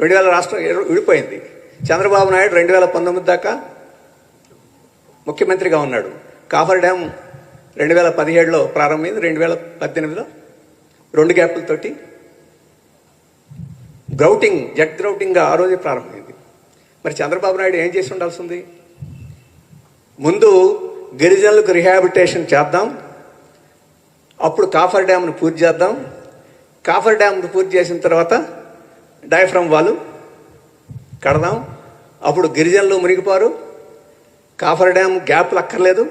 రెండు వేల రాష్ట్రం విడిపోయింది. చంద్రబాబు నాయుడు రెండు వేల పంతొమ్మిది దాకా ముఖ్యమంత్రిగా ఉన్నాడు. కాఫర్ డ్యామ్ రెండు వేల పదిహేడులో ప్రారంభమైంది రెండు వేల పద్దెనిమిదిలో రెండు గ్యాపులతోటి గ్రౌటింగ్ జట్ గ్రౌటింగ్గా ఆ రోజే ప్రారంభమైంది. మరి చంద్రబాబు నాయుడు ఏం చేసి ఉండాల్సింది? ముందు గిరిజనులకు రిహాబిటేషన్ చేద్దాం. అప్పుడు కాఫర్ డ్యామ్ను పూర్తి చేద్దాం. కాఫర్ డ్యామ్ను పూర్తి చేసిన తర్వాత డయాఫ్రమ్ వాళ్ళు కడదాం. అప్పుడు గిరిజనులు మునిగిపోరు. కాఫర్ డ్యామ్ గ్యాప్లు అక్కర్లేదు.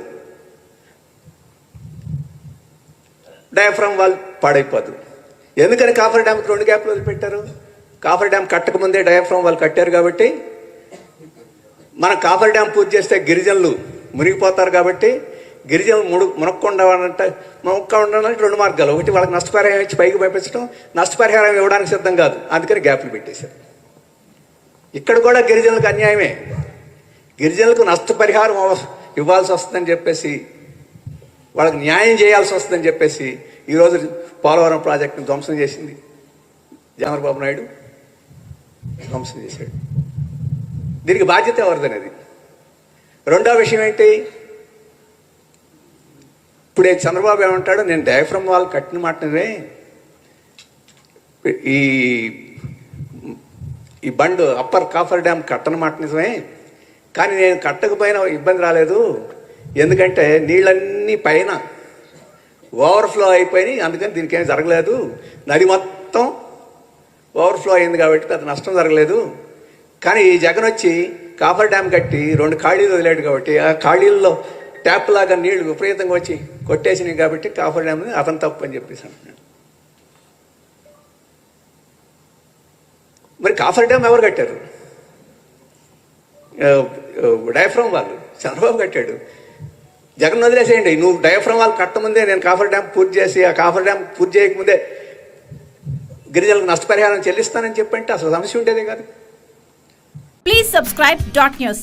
డయాఫ్రమ్ వాళ్ళు పాడైపోదు ఎందుకని కాఫర్ డ్యామ్కి రెండు గ్యాప్లు వదిలిపెట్టారు? కాఫర్ డ్యామ్ కట్టకముందే డయాఫ్రమ్ వాళ్ళు కట్టారు కాబట్టి మనం కాఫర్ డ్యామ్ పూర్తి చేస్తే గిరిజనులు మునిగిపోతారు కాబట్టి గిరిజనులు ముడు మునక్కుండా అంటే రెండు మార్గాలు. ఒకటి వాళ్ళకి నష్టపరిహారం ఇచ్చి పైకి పంపించడం నష్టపరిహారం ఇవ్వడానికి సిద్ధం కాదు. అందుకని గ్యాప్లు పెట్టేశారు. ఇక్కడ కూడా గిరిజనులకు అన్యాయమే. గిరిజనులకు నష్టపరిహారం ఇవ్వాల్సి వస్తుందని చెప్పేసి వాళ్ళకి న్యాయం చేయాల్సి వస్తుందని చెప్పేసి ఈరోజు పోలవరం ప్రాజెక్టును ధ్వంసం చేసింది చంద్రబాబు నాయుడు. ధ్వంసం చేశాడు. దీనికి బాధ్యత ఎవరిదనేది? రెండో విషయం ఏంటి? ఇప్పుడే చంద్రబాబు ఏమంటాడు నేను డయాఫ్రమ్ వాళ్ళు కట్టిన మాటనే. ఈ ఈ బండ్ అప్పర్ కాఫర్ డ్యామ్ కట్టన మాట నిజమే. కానీ నేను కట్టకపోయినా ఇబ్బంది రాలేదు. ఎందుకంటే నీళ్ళన్నీ పైన ఓవర్ఫ్లో అయిపోయినాయి. అందుకని దీనికి జరగలేదు. నది మొత్తం ఓవర్ఫ్లో అయింది కాబట్టి పెద్ద నష్టం జరగలేదు. కానీ ఈ జగన్ వచ్చి కాఫర్ డ్యామ్ కట్టి రెండు ఖాళీలు వదిలాడు కాబట్టి ఆ ఖాళీల్లో ట్యాప్ లాగా నీళ్ళు విపరీతంగా వచ్చి కొట్టేసినాయి కాబట్టి కాఫర్ డ్యామ్ అతను తప్పు అని చెప్పేసి అంటున్నాడు. మరి కాఫర్ డ్యామ్ ఎవరు కట్టారు? డయాఫ్రమ్ వాళ్ళు చంద్రబాబు కట్టాడు. జగన్ వదిలేసేయండి నువ్వు డయాఫ్రమ్ వాళ్ళు కట్టముందే నేను కాఫర్ డ్యామ్ పూర్తి చేసి ఆ కాఫర్ డ్యామ్ పూర్తి చేయకముందే గిరిజనులకు నష్టపరిహారం చెల్లిస్తానని చెప్పంటే అసలు సమస్య ఉండేదే కాదు. Please subscribe dot news